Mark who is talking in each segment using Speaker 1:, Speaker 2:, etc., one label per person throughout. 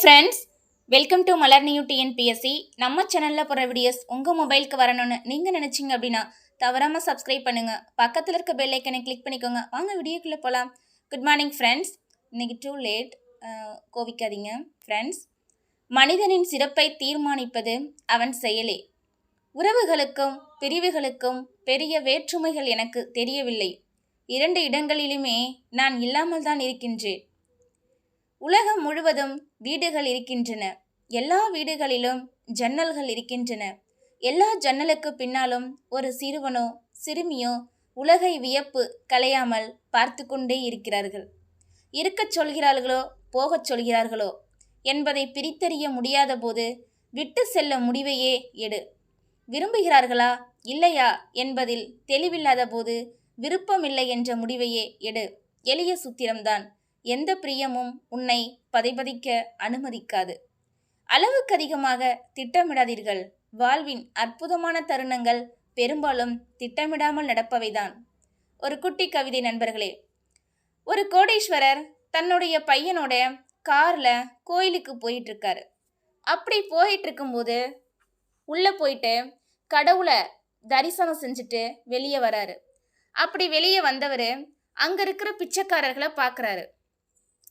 Speaker 1: Friends welcome to Malar New TNPSC நம்ம சேனலில் போகிற வீடியோஸ் உங்கள் மொபைலுக்கு வரணும்னு நீங்கள் நினச்சிங்க அப்படின்னா தவறாமல் சப்ஸ்கிரைப் பண்ணுங்கள் பக்கத்தில் இருக்க பெல் ஐக்கனை கிளிக் பண்ணிக்கோங்க. வாங்க வீடியோக்குள்ளே போகலாம் குட் மார்னிங் ஃப்ரெண்ட்ஸ் இன்றைக்கி டூ லேட் கோவிக்காதீங்க. ஃப்ரெண்ட்ஸ் மனிதனின் சிறப்பை தீர்மானிப்பது அவன் செயலே. உறவுகளுக்கும் பிரிவுகளுக்கும் பெரிய வேற்றுமைகள் எனக்கு தெரியவில்லை. இரண்டு இடங்களிலுமே நான் இல்லாமல் தான் இருக்கின்றேன். உலகம் முழுவதும் வீடுகள் இருக்கின்றன. எல்லா வீடுகளிலும் ஜன்னல்கள் இருக்கின்றன. எல்லா ஜன்னலுக்கு பின்னாலும் ஒரு சிறுவனோ சிறுமியோ உலகை வியப்பு கலையாமல் பார்த்து கொண்டே இருக்கிறார்கள். இருக்கச் சொல்கிறார்களோ போகச் சொல்கிறார்களோ என்பதை பிரித்தறிய முடியாத போது விட்டு செல்ல முடிவையே எடு. விரும்புகிறார்களா இல்லையா என்பதில் தெளிவில்லாத போது விருப்பமில்லை என்ற முடிவையே எடு. எளிய சூத்திரம்தான். எந்த பிரியமும் உன்னை பதைபதிக்க அனுமதிக்காது. அளவுக்கு அதிகமாக திட்டமிடாதீர்கள். வாழ்வின் அற்புதமான தருணங்கள் பெரும்பாலும் திட்டமிடாமல் நடப்பவைதான். ஒரு குட்டி கவிதை நண்பர்களே. ஒரு கோடீஸ்வரர் தன்னுடைய பையனோட கார்ல கோயிலுக்கு போயிட்டு இருக்காரு அப்படி போயிட்டு இருக்கும்போது உள்ள போயிட்டு கடவுளை தரிசனம் செஞ்சுட்டு வெளியே வராரு. அப்படி வெளியே வந்தவர் அங்கே இருக்கிற பிச்சைக்காரர்களை பார்க்குறாரு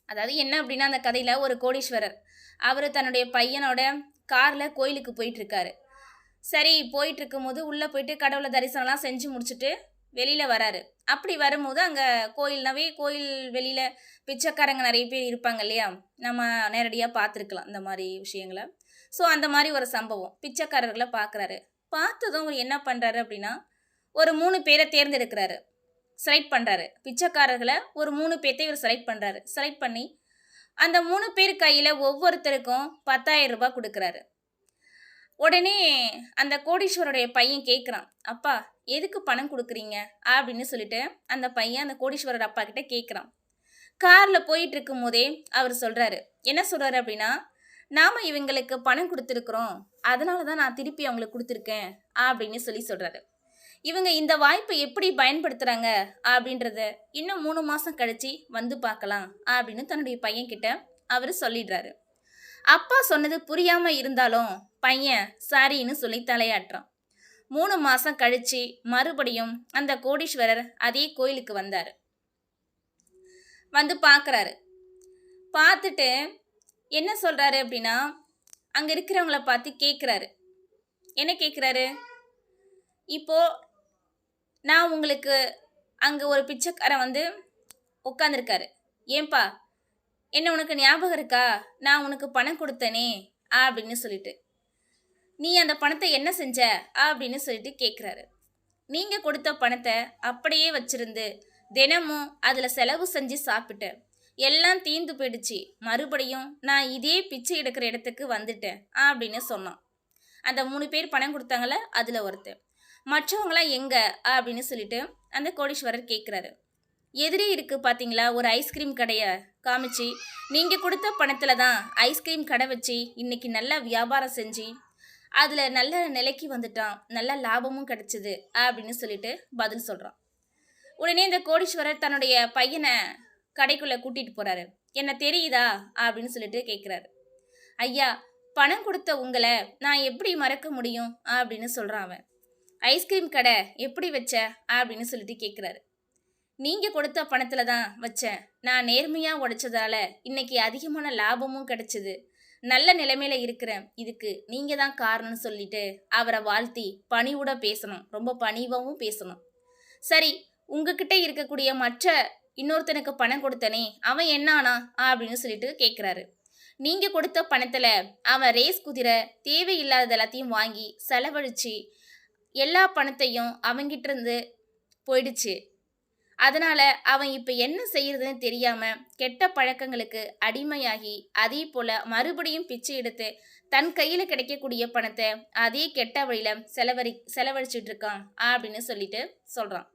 Speaker 1: அதாவது என்ன அப்படின்னா அந்த கதையில் ஒரு கோடீஸ்வரர். அவர் தன்னுடைய பையனோட காரில் கோயிலுக்கு போயிட்டுருக்காரு. சரி போயிட்டுருக்கும் போது உள்ளே போயிட்டு கடவுளை தரிசனம்லாம் செஞ்சு முடிச்சுட்டு வெளியில் வராரு. அப்படி வரும்போது அங்கே கோயில்னாவே கோயில் வெளியில் பிச்சைக்காரங்க நிறைய பேர் இருப்பாங்க இல்லையா? நம்ம நேரடியாக பார்த்துருக்கலாம் இந்த மாதிரி விஷயங்களை. ஸோ அந்த மாதிரி ஒரு சம்பவம். பிச்சைக்காரர்களை பார்க்குறாரு. பார்த்ததும் அவர் என்ன பண்ணுறாரு அப்படின்னா ஒரு மூணு பேரை தேர்ந்தெடுக்கிறாரு. செலக்ட் பண்ணுறாரு பிச்சைக்காரர்களை ஒரு மூணு பேர்த்தை இவர் செலக்ட் பண்ணுறாரு செலக்ட் பண்ணி அந்த மூணு பேர் கையில் ஒவ்வொருத்தருக்கும் பத்தாயிரம் ரூபாய் கொடுக்குறாரு. உடனே அந்த கோடீஸ்வருடைய பையன் கேட்குறான் அப்பா எதுக்கு பணம் கொடுக்குறீங்க? அப்படின்னு சொல்லிட்டு அந்த பையன் அந்த கோடீஸ்வரர் அப்பா கிட்ட கேட்குறான் காரில் போயிட்டு இருக்கும் போதே அவர் சொல்கிறாரு என்ன சொல்கிறாரு அப்படின்னா நாம் இவங்களுக்கு பணம் கொடுத்துருக்குறோம். அதனால தான் நான் திருப்பி அவங்களுக்கு கொடுத்துருக்கேன். அப்படின்னு சொல்லி சொல்கிறாரு இவங்க இந்த வாய்ப்பை எப்படி பயன்படுத்துகிறாங்க அப்படின்றத இன்னும் மூணு மாதம் கழித்து வந்து பார்க்கலாம் அப்படின்னு தன்னுடைய பையன்கிட்ட அவர் சொல்லிடுறாரு. அப்பா சொன்னது புரியாமல் இருந்தாலும் பையன் சாரின்னு சொல்லி தலையாட்டுறான். மூணு மாதம் கழித்து மறுபடியும் அந்த கோடீஸ்வரர் அதே கோயிலுக்கு வந்தார். வந்து பார்க்குறாரு. பார்த்துட்டு என்ன சொல்கிறாரு அப்படின்னா அங்கே இருக்கிறவங்கள பார்த்து கேட்குறாரு என்ன கேட்குறாரு இப்போது நான் உங்களுக்கு அங்கே ஒரு பிச்சைக்காரன் வந்து உட்காந்துருக்காரு ஏன்பா என்ன உனக்கு ஞாபகம் இருக்கா? நான் உனக்கு பணம் கொடுத்தனே அப்படின்னு சொல்லிட்டு. நீ அந்த பணத்தை என்ன செஞ்ச? அப்படின்னு சொல்லிட்டு கேட்குறாரு நீங்கள் கொடுத்த பணத்தை அப்படியே வச்சிருந்து தினமும் அதில் செலவு செஞ்சு சாப்பிட்டேன் எல்லாம் தீந்து போயிடுச்சு. மறுபடியும் நான் இதே பிச்சை எடுக்கிற இடத்துக்கு வந்துட்டேன் அப்படின்னு சொன்னான். அந்த மூணு பேர் பணம் கொடுத்தாங்கள அதில் ஒருத்தன். மற்றவங்களாம் எங்கே? அப்படின்னு சொல்லிட்டு அந்த கோடீஸ்வரர் கேட்குறாரு எதிரே இருக்குது பார்த்தீங்களா ஒரு ஐஸ்கிரீம் கடையை காமிச்சு நீங்கள் கொடுத்த பணத்தில் தான் ஐஸ்கிரீம் கடை வச்சு இன்றைக்கி நல்லா வியாபாரம் செஞ்சு அதில் நல்ல நிலைக்கு வந்துட்டான் நல்ல லாபமும் கிடச்சிது அப்படின்னு சொல்லிட்டு பதில் சொல்கிறான் உடனே இந்த கோடீஸ்வரர் தன்னுடைய பையனை கடைக்குள்ளே கூட்டிகிட்டு போகிறாரு என்ன தெரியுதா? அப்படின்னு சொல்லிட்டு கேட்குறாரு ஐயா பணம் கொடுத்த உங்களை நான் எப்படி மறக்க முடியும்? அப்படின்னு சொல்கிறான் அவன். ஐஸ்கிரீம் கடை எப்படி வச்ச? அப்படின்னு சொல்லிட்டு கேட்குறாரு நீங்கள் கொடுத்த பணத்தில் தான் வச்சேன் நான் நேர்மையாக உடைச்சதால இன்னைக்கு அதிகமான லாபமும் கிடைச்சிது. நல்ல நிலைமையில இருக்கிறேன். இதுக்கு நீங்கள் தான் காரணம்னு சொல்லிட்டு அவரை வாழ்த்தி பணிவோட பேசணும். ரொம்ப பணிவாகவும் பேசணும். சரி உங்ககிட்ட இருக்கக்கூடிய மற்ற இன்னொருத்தனுக்கு பணம் கொடுத்தனே அவன் என்னானா அப்படின்னு சொல்லிட்டு கேட்குறாரு நீங்கள் கொடுத்த பணத்தில் அவன் ரேஸ் குதிரை தேவையில்லாத எல்லாத்தையும் வாங்கி செலவழித்து எல்லா பணத்தையும் அவங்கிட்ட இருந்து போயிடுச்சு. அதனால் அவன் இப்போ என்ன செய்யறதுன்னு தெரியாமல் கெட்ட பழக்கங்களுக்கு அடிமையாகி அதே போல் மறுபடியும் பிச்சை எடுத்து தன் கையில் கிடைக்கக்கூடிய பணத்தை அதே கெட்ட வழியில் செலவழி செலவழிச்சிட்டு இருக்கான் அப்படின்னு சொல்லிட்டு சொல்கிறான்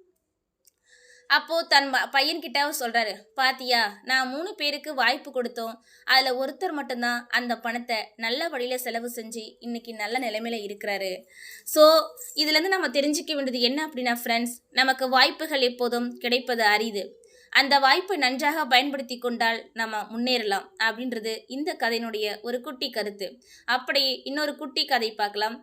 Speaker 1: அப்போது தன் பையன்கிட்ட சொல்கிறாரு பாத்தியா நான் மூணு பேருக்கு வாய்ப்பு கொடுத்தோம். அதில் ஒருத்தர் மட்டும்தான் அந்த பணத்தை நல்ல வழியில் செலவு செஞ்சு இன்னைக்கு நல்ல நிலைமையில இருக்கிறாரு. ஸோ இதுலேருந்து நம்ம தெரிஞ்சிக்க வேண்டியது என்ன அப்படின்னா ஃப்ரெண்ட்ஸ் நமக்கு வாய்ப்புகள் எப்போதும் கிடைப்பது அரிது. அந்த வாய்ப்பை நன்றாக பயன்படுத்தி கொண்டால் நம்ம முன்னேறலாம் அப்படின்றது இந்த கதையினுடைய ஒரு குட்டி கருத்து. அப்படி இன்னொரு குட்டி கதை பார்க்கலாம்.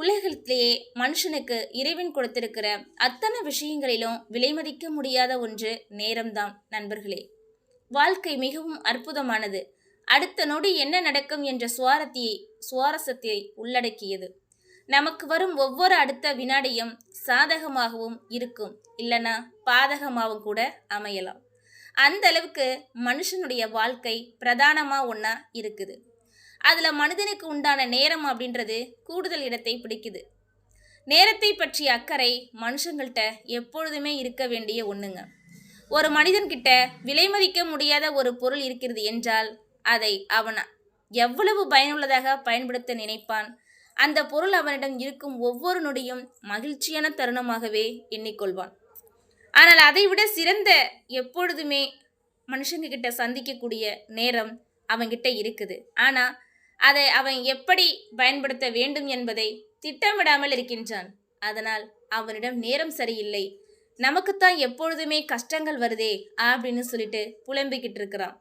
Speaker 1: உலகத்திலேயே மனுஷனுக்கு இறைவன் கொடுத்திருக்கிற அத்தனை விஷயங்களிலும் விலைமதிக்க முடியாத ஒன்று நேரம்தான் நண்பர்களே. வாழ்க்கை மிகவும் அற்புதமானது. அடுத்த நொடி என்ன நடக்கும் என்ற சுவாரத்தியை சுவாரஸ்யத்தை உள்ளடக்கியது. நமக்கு வரும் ஒவ்வொரு அடுத்த வினாடியும் சாதகமாகவும் இருக்கும். இல்லைன்னா பாதகமாகவும் கூட அமையலாம். அந்த அளவுக்கு மனுஷனுடைய வாழ்க்கை பிரதானமாக ஒன்றா இருக்குது. அதில் மனிதனுக்கு உண்டான நேரம் அப்படின்றது கூடுதல் இடத்தை பிடிக்குது. நேரத்தை பற்றிய அக்கறை மனுஷங்கள்கிட்ட எப்பொழுதுமே இருக்க வேண்டிய ஒன்றுங்க ஒரு மனிதன்கிட்ட விலை மதிக்க முடியாத ஒரு பொருள் இருக்கிறது என்றால் அதை அவன் எவ்வளவு பயனுள்ளதாக பயன்படுத்த நினைப்பான்? அந்த பொருள் அவனிடம் இருக்கும் ஒவ்வொரு நொடியும் மகிழ்ச்சியான தருணமாகவே எண்ணிக்கொள்வான். ஆனால் அதைவிட சிறந்த எப்பொழுதுமே மனுஷங்க கிட்ட சந்திக்கக்கூடிய நேரம் அவன்கிட்ட இருக்குது. ஆனால் அதை அவன் எப்படி பயன்படுத்த வேண்டும் என்பதை திட்டமிடாமல் இருக்கின்றான். அதனால் அவனிடம் நேரம் சரியில்லை. நமக்குத்தான் எப்பொழுதுமே கஷ்டங்கள் வருதே அப்படின்னு சொல்லிட்டு புலம்பிக்கிட்டு இருக்கிறான்.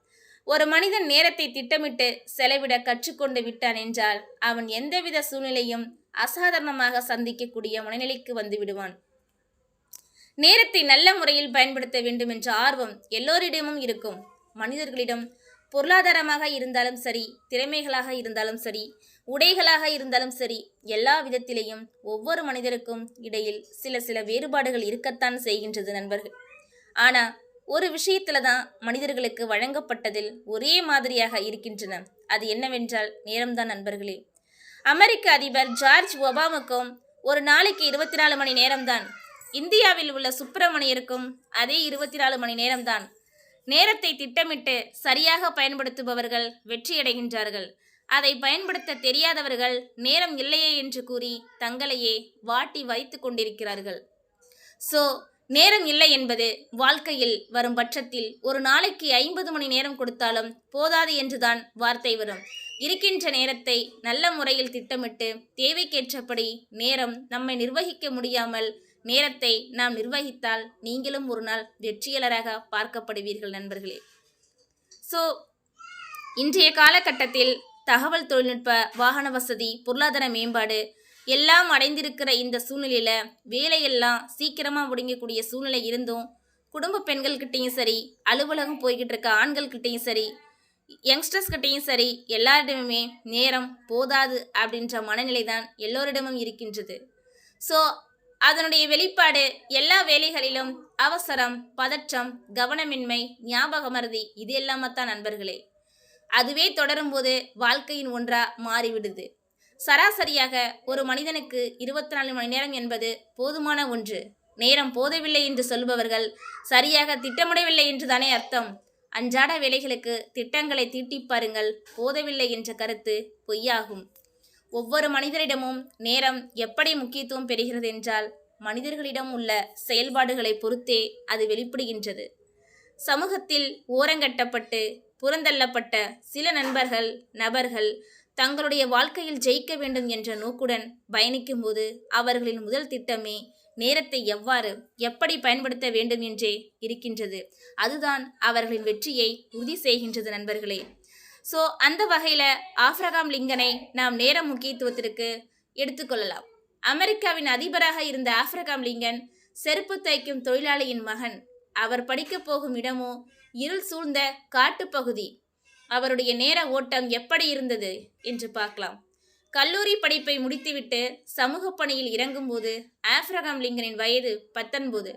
Speaker 1: ஒரு மனிதன் நேரத்தை திட்டமிட்டு செலவிட கற்றுக்கொண்டு விட்டான் என்றால் அவன் எந்தவித சூழ்நிலையும் அசாதாரணமாக சந்திக்கக்கூடிய மனநிலைக்கு வந்து விடுவான். நேரத்தை நல்ல முறையில் பயன்படுத்த வேண்டும் என்ற ஆர்வம் எல்லோரிடமும் இருக்கும். மனிதர்களிடம் பொருளாதாரமாக இருந்தாலும் சரி திறமைகளாக இருந்தாலும் சரி உடைகளாக இருந்தாலும் சரி எல்லா விதத்திலேயும் ஒவ்வொரு மனிதருக்கும் இடையில் சில சில வேறுபாடுகள் இருக்கத்தான் செய்கின்றது நண்பர்கள். ஆனால் ஒரு விஷயத்தில் தான் மனிதர்களுக்கு வழங்கப்பட்டதில் ஒரே மாதிரியாக இருக்கின்றன. அது என்னவென்றால் நேரம்தான் நண்பர்களே. அமெரிக்க அதிபர் ஜார்ஜ் ஒபாமுக்கும் ஒரு நாளைக்கு இருபத்தி நாலு மணி நேரம்தான். இந்தியாவில் உள்ள சுப்பிரமணியருக்கும் அதே இருபத்தி நாலு மணி நேரம்தான். நேரத்தை திட்டமிட்டு சரியாக பயன்படுத்துபவர்கள் வெற்றியடைகின்றார்கள். அதை பயன்படுத்த தெரியாதவர்கள் நேரம் இல்லையே என்று கூறி தங்களையே வாட்டி வைத்து கொண்டிருக்கிறார்கள். ஸோ நேரம் இல்லை என்பது வாழ்க்கையில் வரும் பட்சத்தில் ஒரு நாளைக்கு ஐம்பது மணி நேரம் கொடுத்தாலும் போதாது என்றுதான் வார்த்தை வரும். இருக்கின்ற நேரத்தை நல்ல முறையில் திட்டமிட்டு தேவைக்கேற்றபடி நேரம் நம்மை நிர்வகிக்க முடியாமல் நேரத்தை நாம் நிர்வகித்தால் நீங்களும் ஒரு நாள் வெற்றியாளராக பார்க்கப்படுவீர்கள் நண்பர்களே. ஸோ இன்றைய காலகட்டத்தில் தகவல் தொழில்நுட்ப வாகன வசதி பொருளாதார மேம்பாடு எல்லாம் அடைந்திருக்கிற இந்த சூழ்நிலையில் வேலையெல்லாம் சீக்கிரமாக முடிங்கக்கூடிய சூழ்நிலை இருந்தும் குடும்ப பெண்கள்கிட்டையும் சரி அலுவலகம் போய்கிட்டு இருக்க ஆண்கள்கிட்டையும் சரி யங்ஸ்டர்ஸ்கிட்டையும் சரி எல்லாரிடமுமே நேரம் போதாது அப்படின்ற மனநிலை தான் எல்லோரிடமும் இருக்கின்றது. ஸோ அதனுடைய வெளிப்பாடு எல்லா வேலைகளிலும் அவசரம் பதற்றம் கவனமின்மை ஞாபக மருதி இது எல்லாமே தான் நண்பர்களே. அதுவே தொடரும்போது வாழ்க்கையின் ஒன்றா மாறிவிடுது. சராசரியாக ஒரு மனிதனுக்கு இருபத்தி நாலு மணி நேரம் என்பது போதுமான ஒன்று. நேரம் போதவில்லை என்று சொல்பவர்கள் சரியாக திட்டமிடவில்லை என்றுதானே அர்த்தம். அன்றாட வேலைகளுக்கு திட்டங்களை தீட்டிப் பாருங்கள் போதவில்லை என்ற கருத்து பொய்யாகும். ஒவ்வொரு மனிதரிடமும் நேரம் எப்படி முக்கியத்துவம் பெறுகிறது என்றால் மனிதர்களிடம் உள்ள செயல்பாடுகளை பொறுத்தே அது வெளிப்படுகின்றது. சமூகத்தில் ஓரங்கட்டப்பட்டு புறந்தள்ளப்பட்ட சில நண்பர்கள் நபர்கள் தங்களுடைய வாழ்க்கையில் ஜெயிக்க வேண்டும் என்ற நோக்குடன் பயணிக்கும்போது அவர்களின் முதல் திட்டமே நேரத்தை எவ்வாறு எப்படி பயன்படுத்த வேண்டும் என்றே இருக்கின்றது. அதுதான் அவர்களின் வெற்றியை உறுதி செய்கின்றது நண்பர்களே. ஸோ அந்த வகையில் ஆப்ரகாம் லிங்கனை நாம் நேர முக்கியத்துவத்திற்கு எடுத்துக்கொள்ளலாம் அமெரிக்காவின் அதிபராக இருந்த ஆப்ரகாம் லிங்கன் செருப்பு தைக்கும் தொழிலாளியின் மகன். அவர் படிக்கப் போகும் இடமோ இருள் சூழ்ந்த காட்டுப்பகுதி அவருடைய நேர ஓட்டம் எப்படி இருந்தது என்று பார்க்கலாம். கல்லூரி படிப்பை முடித்துவிட்டு சமூக பணியில் இறங்கும்போது ஆப்ரகாம் லிங்கனின் வயது பத்தொன்பது.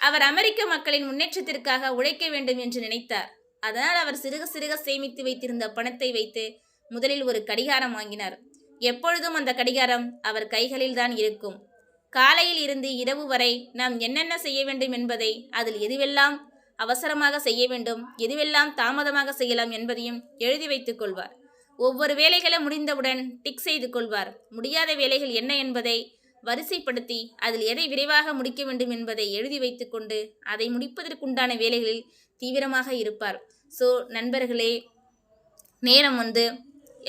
Speaker 1: அவர் அமெரிக்க மக்களின் முன்னேற்றத்திற்காக உழைக்க வேண்டும் என்று நினைத்தார். அதனால் அவர் சிறுக சிறுக சேமித்து வைத்திருந்த பணத்தை வைத்து முதலில் ஒரு கடிகாரம் வாங்கினார். எப்பொழுதும் அந்த கடிகாரம் அவர் கைகளில் தான் இருக்கும். காலையில் இருந்து இரவு வரை நாம் என்னென்ன செய்ய வேண்டும் என்பதை அதில் எதுவெல்லாம் அவசரமாக செய்ய வேண்டும் எதுவெல்லாம் தாமதமாக செய்யலாம் என்பதையும் எழுதி வைத்துக் கொள்வார். ஒவ்வொரு வேலைகளும் முடிந்தவுடன் டிக் செய்து கொள்வார். முடியாத வேலைகள் என்ன என்பதை வரிசைப்படுத்தி அதில் எதை விரைவாக முடிக்க வேண்டும் என்பதை எழுதி வைத்துக்கொண்டு அதை முடிப்பதற்குண்டான வேலைகளில் தீவிரமாக இருப்பார். ஸோ நண்பர்களே நேரம் வந்து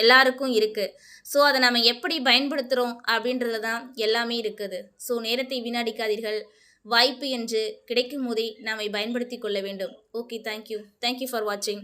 Speaker 1: எல்லாருக்கும் இருக்குது ஸோ அதை நம்ம எப்படி பயன்படுத்துகிறோம் அப்படின்றது தான் எல்லாமே இருக்குது. ஸோ நேரத்தை வீணடிக்காதீர்கள். வாய்ப்பு என்று கிடைக்கும் போதே நாம் பயன்படுத்தி கொள்ள வேண்டும். ஓகே தேங்க்யூ தேங்க்யூ ஃபார் வாட்சிங்